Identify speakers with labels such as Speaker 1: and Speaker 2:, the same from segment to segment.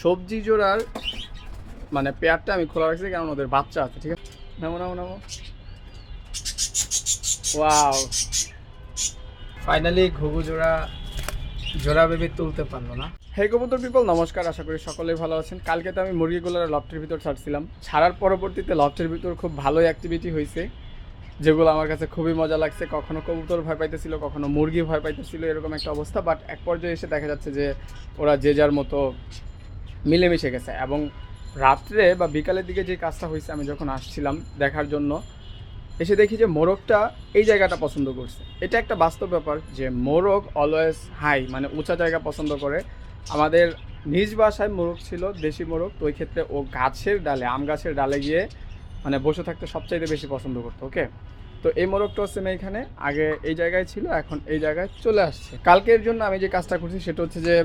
Speaker 1: সবজি জোড়ার মানে পেয়ারটা আমি খোলা রাখছি কারণ ওদের বাচ্চা আছে ঠিক আছে? নামো নামো নামো। ওয়াও। ফাইনালি ঘুঘু জোড়া জোড়া বেবি তুলতে পারল না। হে কবুতর পিপল নমস্কার আশা করি সকলেই ভালো আছেন। কালকে তো আমি মুরগিগুলোর লফটের ভিতর ছাড়ছিলাম। ছাড়ার পরবর্তীতে লফটের ভিতর খুব ভালোই অ্যাক্টিভিটি হয়েছে যেগুলো আমার কাছে খুবই মজা লাগছে। কখনো কবুতর ভয় পাইতেছিল কখনো মুরগি ভয় পাইতেছিল এরকম একটা অবস্থা। বাট এক পর্যায়ে এসে দেখা যাচ্ছে যে ওরা যে যার মতো মিলেমিশে গেছে এবং রাত্রে বা বিকালের দিকে যে কাজটা হয়েছে, আমি যখন আসছিলাম দেখার জন্য, এসে দেখি যে মোরগটা এই জায়গাটা পছন্দ করছে। এটা একটা বাস্তব ব্যাপার যে মোরগ অলওয়েজ হাই মানে উঁচা জায়গা পছন্দ করে। আমাদের নিজ বাসায় মোরগ ছিল, দেশি মোরগ, তো ওই ক্ষেত্রে ও গাছের ডালে, আম গাছের ডালে গিয়ে মানে বসে থাকতে সবচাইতে বেশি পছন্দ করতো ওকে তো এই মোরগটা হচ্ছে এখানে, আগে এই জায়গায় ছিল, এখন এই জায়গায় চলে আসছে। কালকের জন্য আমি যে কাজটা করছি, সেটা হচ্ছে যে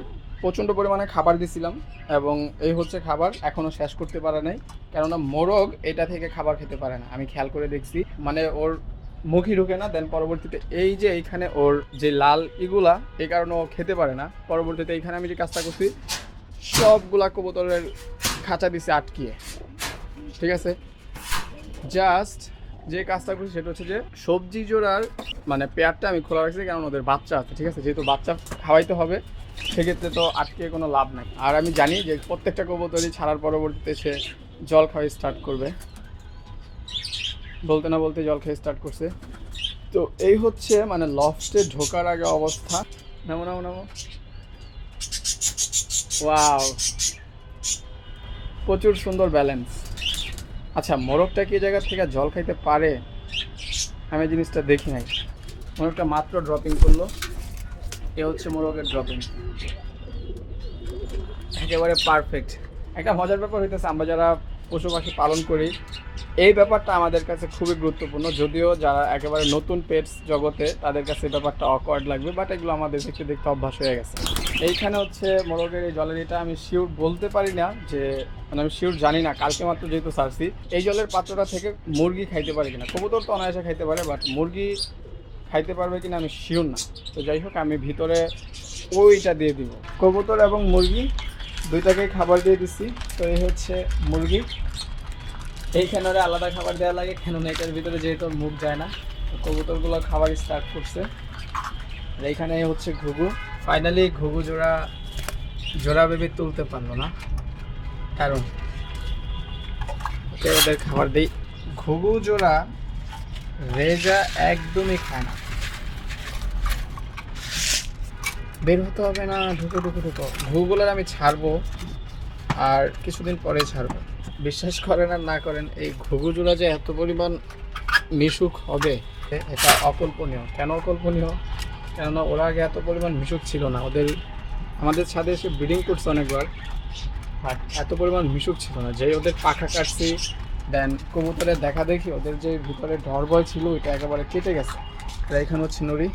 Speaker 1: প্রচণ্ড পরিমাণে খাবার দিছিলাম এবং এই হচ্ছে খাবার এখনও শেষ করতে পারে নাই। কেননা মোরগ এটা থেকে খাবার খেতে পারে না। আমি খেয়াল করে দেখছি। মানে ওর মুখই ঢুকে না। দেন পরবর্তীতে এই যে এইখানে ওর যে লাল ইগুলা এই কারণে ও খেতে পারে না। পরবর্তীতে এইখানে আমি যে কাজটা করছি, সবগুলা কবুতরের খাঁচা দিছে আটকিয়ে। ঠিক আছে? জাস্ট যে কাজটা করছি সেটা হচ্ছে যে সবজি জোড়ার মানে পেয়ারটা আমি খোলা রাখছি, কারণ ওদের বাচ্চা আছে, ঠিক আছে? যেহেতু বাচ্চা খাওয়াইতে হবে, সেক্ষেত্রে তো আটকে কোনো লাভ নাই। আর আমি জানি যে প্রত্যেকটা কবুতরই ছাড়ার পরবর্তীতে সে জল খাওয়া স্টার্ট করবে। বলতে না বলতে জল খেয়ে স্টার্ট করছে। তো এই হচ্ছে মানে লফটে ঢোকার আগে অবস্থা। নামো নামো নামো। ওয়াও প্রচুর সুন্দর ব্যালেন্স আচ্ছা মোরগটা কি জায়গা থেকে জল খাইতে পারে? আমি জিনিসটা দেখি নাই। মোরগটা মাত্র ড্রপিং করল। এ হচ্ছে মোরগের ড্রপিং একেবারে পারফেক্ট একটা মজার ব্যাপার হইতেছে, আমরা যারা পশু পাখি পালন করি, এই ব্যাপারটা আমাদের কাছে খুবই গুরুত্বপূর্ণ। যদিও যারা একেবারে নতুন পেটস জগতে, তাদের কাছে ব্যাপারটা অকওয়ার্ড লাগবে বাট এগুলো আমাদের দেখতে দেখতে অভ্যাস হয়ে গেছে। এইখানে হচ্ছে মোরগের এই জলের এটা আমি শিওর বলতে পারি না যে মানে আমি শিওর জানি না, কালকে মাত্র যেহেতু সারছি এই জলের পাত্রটা থেকে মুরগি খাইতে পারে কিনা? কবুতর তো অনায়াসে খাইতে পারে বাট মুরগি খাইতে পারবে কিনা আমি শিওর না। তো যাই হোক, আমি ভিতরে ওইটা দিয়ে দিব। কবুতর এবং মুরগি, দুইটাকেই খাবার দিয়ে দিচ্ছি। তো এই হচ্ছে মুরগি। এইখানে ওরা আলাদা খাবার দেওয়া লাগে, কেন না এটার ভিতরে যেহেতু মুখ যায় না কবুতরগুলো খাবার স্টার্ট করছে। এইখানে হচ্ছে ঘুঘু। ফাইনালি ঘুঘু জোড়া জোড়া বেবি তুলতে পারল না। কারণ? ওদের খাবার দিই। ঘুঘু জোড়া রেজা একদমই খায় না। বের হতে হবে না, ঢুকো ঢুকো ঢুকো। ঘুগুলোর আমি ছাড়বো, আর কিছুদিন পরে ছাড়বো। বিশ্বাস করেন আর না করেন, এই ঘুঘু জোড়া যে এত পরিমাণ মিশুক হবে, এটা অকল্পনীয়। কেন অকল্পনীয়? কেননা ওরা আগে এত পরিমাণ মিশুক ছিল না। ওদের আমাদের ছাদে এসে ব্রিডিং করছে অনেকবার। বাট এত পরিমাণ মিশুক ছিল না। যে ওদের পাখা কাটছি দেন কবুতরের দেখা দেখি ওদের যে ভিতরে ঢরবল ছিল ওইটা একেবারে কেটে গেছে। আর এখানে হচ্ছে নুরি।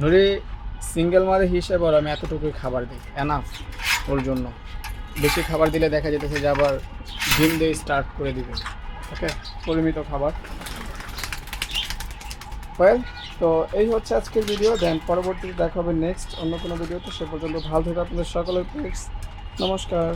Speaker 1: নুরি সিঙ্গেল মারে হিসেবে ওর আমি এতটুকুই খাবার দিই। এনাফ ওর জন্য। বেশি খাবার দিলে দেখা যেতেছে যে আবার ডিম দিয়ে স্টার্ট করে দিবে। ওকে পরিমিত খাবার। ওয়েল তো এই হচ্ছে আজকের ভিডিও দেন পরবর্তীতে দেখা হবে নেক্সট অন্য কোনো ভিডিও তো। সে পর্যন্ত ভালো থাকে আপনাদের সকলের নমস্কার।